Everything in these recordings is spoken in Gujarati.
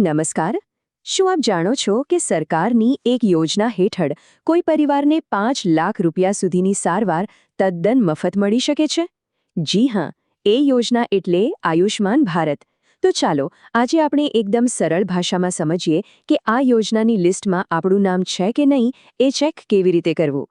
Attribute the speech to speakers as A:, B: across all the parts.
A: નમસ્કાર. શું આપ જાણો છો કે સરકારની એક યોજના હેઠળ કોઈ પરિવારને પાંચ લાખ રૂપિયા સુધીની સારવાર તદ્દન મફત મળી શકે છે? જી હા, એ યોજના એટલે આયુષ્માન ભારત. તો ચાલો, આજે આપણે એકદમ સરળ ભાષામાં સમજીએ કે આ યોજનાની લિસ્ટમાં આપણું નામ છે કે નહીં, એ ચેક કેવી રીતે કરવું?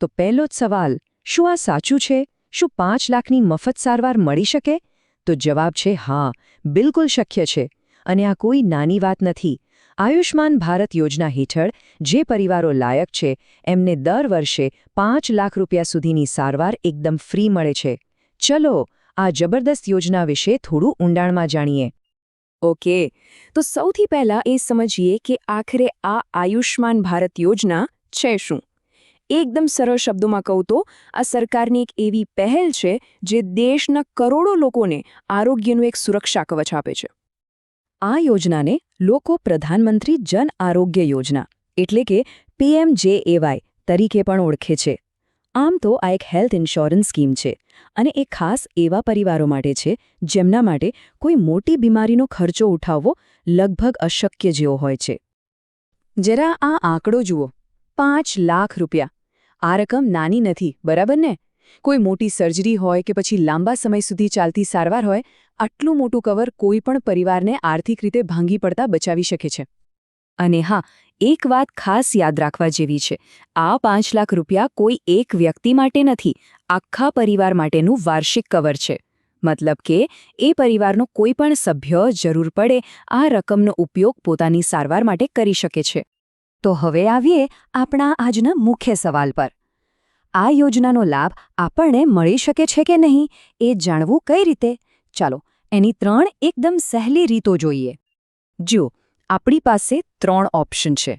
B: તો પહેલો જ સવાલ, શું આ સાચું છે? શું પાંચ લાખની મફત સારવાર મળી શકે? તો જવાબ છે હા, બિલકુલ શક્ય છે. અને આ કોઈ નાની વાત નથી. આયુષ્માન ભારત યોજના હેઠળ જે પરિવારો લાયક છે, એમને દર વર્ષે પાંચ લાખ રૂપિયા સુધીની સારવાર એકદમ ફ્રી મળે છે. ચલો, આ જબરદસ્ત યોજના વિશે થોડું ઊંડાણમાં જાણીએ.
A: ઓકે, તો સૌથી પહેલા એ સમજીએ કે આખરે આ આયુષ્માન ભારત યોજના છે શું. એકદમ સરળ શબ્દોમાં કહું તો, આ સરકારની એક એવી પહેલ છે, જે દેશના કરોડો લોકોને આરોગ્યનું એક સુરક્ષા કવચ આપે છે.
B: આ યોજનાને લોકો પ્રધાનમંત્રી જન આરોગ્ય યોજના એટલે કે પીએમજેએવાય તરીકે પણ ઓળખે છે. આમ તો આ એક હેલ્થ ઇન્સ્યોરન્સ સ્કીમ છે અને એ ખાસ એવા પરિવારો માટે છે જેમના માટે કોઈ મોટી બીમારીનો ખર્ચો ઉઠાવવો લગભગ અશક્ય જેવો હોય છે. જરા આ આંકડો જુઓ. પાંચ લાખ રૂપિયા. આ રકમ નાની નથી, બરાબર ને? કોઈ મોટી સર્જરી હોય કે પછી લાંબા સમય સુધી ચાલતી સારવાર હોય આટલું મોટું કવર કોઈ પણ પરિવારને આર્થિક રીતે ભાંગી પડતા બચાવી શકે છે. અને હા, એક વાત ખાસ યાદ રાખવા જેવી છે. આ પાંચ લાખ રૂપિયા કોઈ એક વ્યક્તિ માટે નથી, આખા પરિવાર માટેનું વાર્ષિક કવર છે. મતલબ કે, એ પરિવારનો કોઈ પણ સભ્ય જરૂર પડે, આ રકમનો ઉપયોગ પોતાની સારવાર માટે કરી શકે છે. તો હવે આવીએ આપણા આજના મુખ્ય સવાલ પર. આ યોજનાનો લાભ આપણને મળી શકે છે કે નહીં, એ જાણવું કઈ રીતે? ચાલો, એની ત્રણ એકદમ સહેલી રીતો જોઈએ. જુઓ, આપણી પાસે ત્રણ ઓપ્શન છે.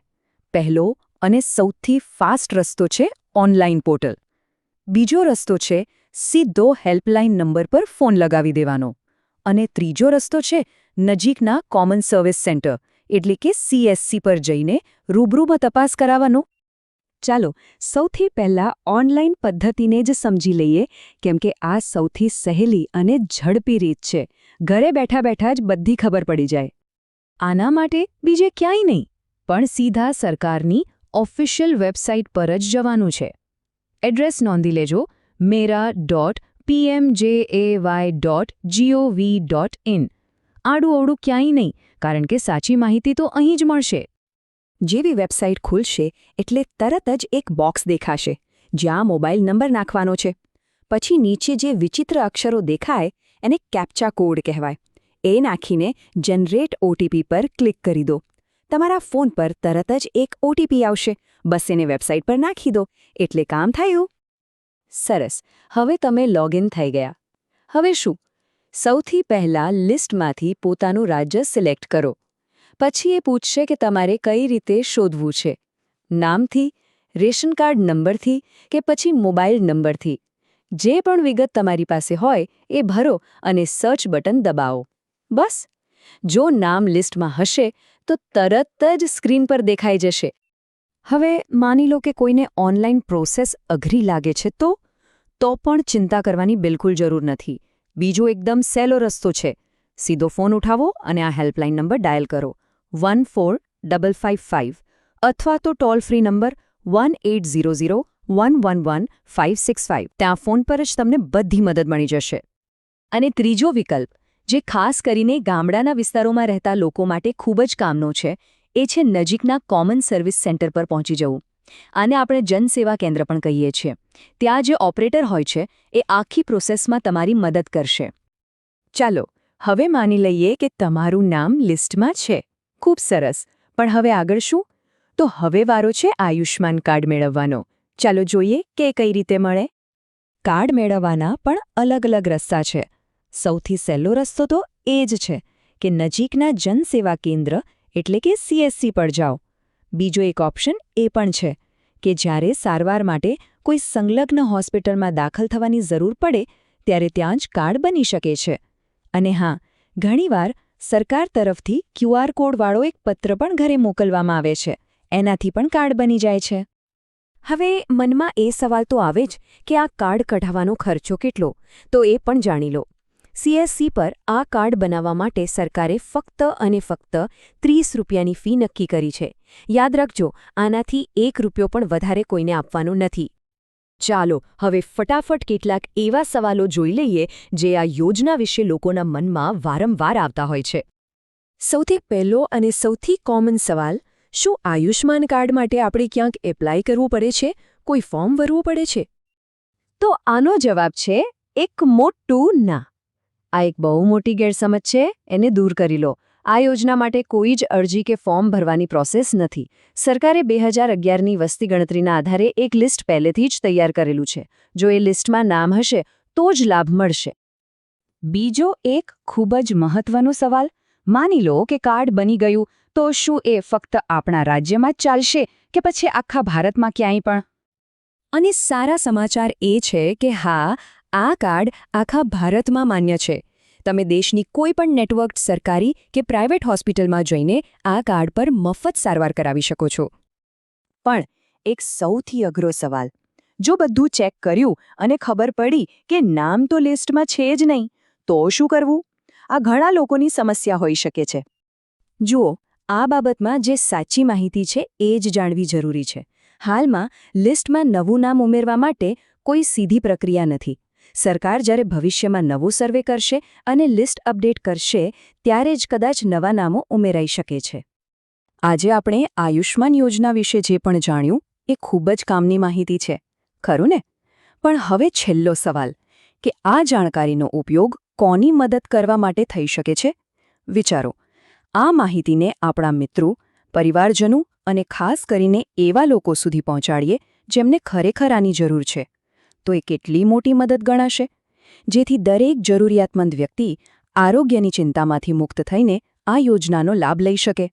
B: પહેલો અને સૌથી ફાસ્ટ રસ્તો છે ઓનલાઈન પોર્ટલ. બીજો રસ્તો છે સીધો હેલ્પલાઇન નંબર પર ફોન લગાવી દેવાનો. અને ત્રીજો રસ્તો છે નજીકના કોમન સર્વિસ સેન્ટર, એટલે કે સીએસસી પર જઈને રૂબરૂમાં તપાસ કરાવવાનો. ચાલો સૌથી પહેલા ઓનલાઈન પદ્ધતિને જ સમજી લઈએ, કેમ કે આ સૌથી સહેલી અને ઝડપી રીત છે. ઘરે બેઠા બેઠા જ બધી ખબર પડી જાય. આના માટે બીજે ક્યાંય નહીં, પણ સીધા સરકારની ઓફિશિયલ વેબસાઇટ પર જ જવાનું છે. એડ્રેસ નોંધી લેજો mera dot PMJAY dot GOV dot in આડું અવડું ક્યાંય નહીં, કારણ કે સાચી માહિતી તો અહીં જ મળશે. જેવી વેબસાઇટ ખુલશે એટલે તરત જ એક બોક્સ દેખાશે, જ્યાં મોબાઈલ નંબર નાખવાનો છે. પછી નીચે જે વિચિત્ર અક્ષરો દેખાય, એને કેપ્ચા કોડ કહેવાય. એ નાખીને જનરેટ ઓટીપી પર ક્લિક કરી દો. તમારા ફોન પર તરત જ એક ઓટીપી આવશે. બસ એને વેબસાઇટ પર નાખી દો. એટલે કામ થયું. સરસ. હવે તમે લોગિન થઈ ગયા. હવે શું? સૌથી પહેલા લિસ્ટમાંથી પોતાનું રાજ્ય સિલેક્ટ કરો. પછી એ પૂછશે કે તમારે કઈ રીતે શોધવું છે. નામથી, રેશન કાર્ડ નંબરથી કે પછી મોબાઈલ નંબરથી. જે પણ વિગત તમારી પાસે હોય, એ ભરો અને સર્ચ બટન દબાવો. બસ. જો નામ લિસ્ટમાં હશે, તો તરત જ સ્ક્રીન પર દેખાઈ જશે. હવે માની લો કે કોઈને ઓનલાઈન પ્રોસેસ અઘરી લાગે છે, તો? તો પણ ચિંતા કરવાની બિલકુલ જરૂર નથી. બીજો એકદમ સહેલો રસ્તો છે. સીધો ફોન ઉઠાવો અને આ હેલ્પલાઇન નંબર ડાયલ કરો. One four double five five અથવા તો toll free number one eight zero zero one one one five six five ત્યાં ફોન પર જ તમને બધી મદદ મળી જશે. અને ત્રીજો વિકલ્પ, જે ખાસ કરીને ગામડાના વિસ્તારોમાં રહેતા લોકો માટે ખૂબ જ કામનો છે, એ છે નજીકના કોમન સર્વિસ સેન્ટર પર પહોંચી જવું. આને આપણે જનસેવા કેન્દ્ર પણ કહીએ છીએ. ત્યાં જે ઓપરેટર હોય છે, એ આખી પ્રોસેસમાં તમારી મદદ કરશે. ચાલો, હવે માની લઈએ કે તમારું નામ લિસ્ટમાં છે. ખૂબ સરસ. પણ હવે આગળ શું? તો હવે વારો છે આયુષ્માન કાર્ડ મેળવવાનો. ચાલો જોઈએ કે કઈ રીતે મળે. કાર્ડ મેળવવાના પણ અલગ અલગ રસ્તા છે. સૌથી સહેલો રસ્તો તો એ જ છે કે નજીકના જનસેવા કેન્દ્ર એટલે કે સીએસસી પર જાઓ. બીજો એક ઓપ્શન એ પણ છે કે જ્યારે સારવાર માટે કોઈ સંલગ્ન હોસ્પિટલમાં દાખલ થવાની જરૂર પડે, ત્યારે ત્યાં જ કાર્ડ બની શકે છે. અને હા, ઘણીવાર સરકાર તરફથી ક્યુઆર કોડવાળો એક પત્ર પણ ઘરે મોકલવામાં આવે છે. એનાથી પણ કાર્ડ બની જાય છે. હવે મનમાં એ સવાલ તો આવે જ કે આ કાર્ડ કઢાવવાનો ખર્ચો કેટલો? તો એ પણ જાણી લો.
A: સીએસસી પર આ કાર્ડ બનાવવા માટે સરકારે ફક્ત અને ફક્ત ત્રીસ રૂપિયાની ફી નક્કી કરી છે. યાદ રાખજો, આનાથી એક રૂપિયો પણ વધારે કોઈને આપવાનો નથી. ચાલો, હવે ફટાફટ કેટલાક એવા સવાલો જોઈ લઈએ જે આ યોજના વિશે લોકોના મનમાં વારંવાર આવતા હોય છે. સૌથી પહેલો અને સૌથી કોમન સવાલ, શું આયુષ્માન કાર્ડ માટે આપણે ક્યાંક એપ્લાય કરવું પડે છે? કોઈ ફોર્મ ભરવું પડે છે? તો આનો જવાબ છે, એક મોટું ના. આ એક બહુ મોટી ગેરસમજ છે, એને દૂર કરી લો. આ યોજના માટે કોઈ જ અરજી કે ફોર્મ ભરવાની પ્રોસેસ નથી. સરકારે બે હજાર અગિયારની વસ્તી ગણતરીના આધારે એક લિસ્ટ પહેલેથી જ તૈયાર કરેલું છે. જો એ લિસ્ટમાં નામ હશે, તો જ લાભ મળશે. બીજો એક ખૂબ જ મહત્વનો સવાલ, માની લો કે કાર્ડ બની ગયું, તો શું એ ફક્ત આપણા રાજ્યમાં જ ચાલશે કે પછી આખા ભારતમાં ક્યાંય પણ? અને સારા સમાચાર એ છે કે હા, આ કાર્ડ આખા ભારતમાં માન્ય છે. તમે દેશની કોઈ પણ નેટવર્ક સરકારી કે પ્રાઇવેટ હોસ્પિટલમાં જઈને આ કાર્ડ પર મફત સારવાર કરાવી શકો છો. પણ એક સૌથી અઘરો સવાલ. જો બધું ચેક કર્યું અને ખબર પડી કે નામ તો લિસ્ટમાં છે જ નહીં, તો શું કરવું? આ ઘણા લોકોની સમસ્યા હોઈ શકે છે. જુઓ, આ બાબતમાં જે સાચી માહિતી છે એ જ જાણવી જરૂરી છે. હાલમાં લિસ્ટમાં નવું નામ ઉમેરવા માટે કોઈ સીધી પ્રક્રિયા નથી. સરકાર જ્યારે ભવિષ્યમાં નવું સર્વે કરશે અને લિસ્ટ અપડેટ કરશે, ત્યારે જ કદાચ નવા નામો ઉમેરાઈ શકે છે. આજે આપણે આયુષ્માન યોજના વિશે જે પણ જાણ્યું, એ ખૂબ જ કામની માહિતી છે. ખરું ને? પણ હવે છેલ્લો સવાલ, કે આ જાણકારીનો ઉપયોગ કોની મદદ કરવા માટે થઈ શકે છે? વિચારો, આ માહિતીને આપણા મિત્રો, પરિવારજનો અને ખાસ કરીને એવા લોકો સુધી પહોંચાડીએ જેમને ખરેખર આની જરૂર છે. તો એ કેટલી મોટી મદદ ગણાશે? જેથી દરેક જરૂરિયાતમંદ વ્યક્તિ આરોગ્યની ચિંતામાંથી મુક્ત થઈને આ યોજનાનો લાભ લઈ શકે.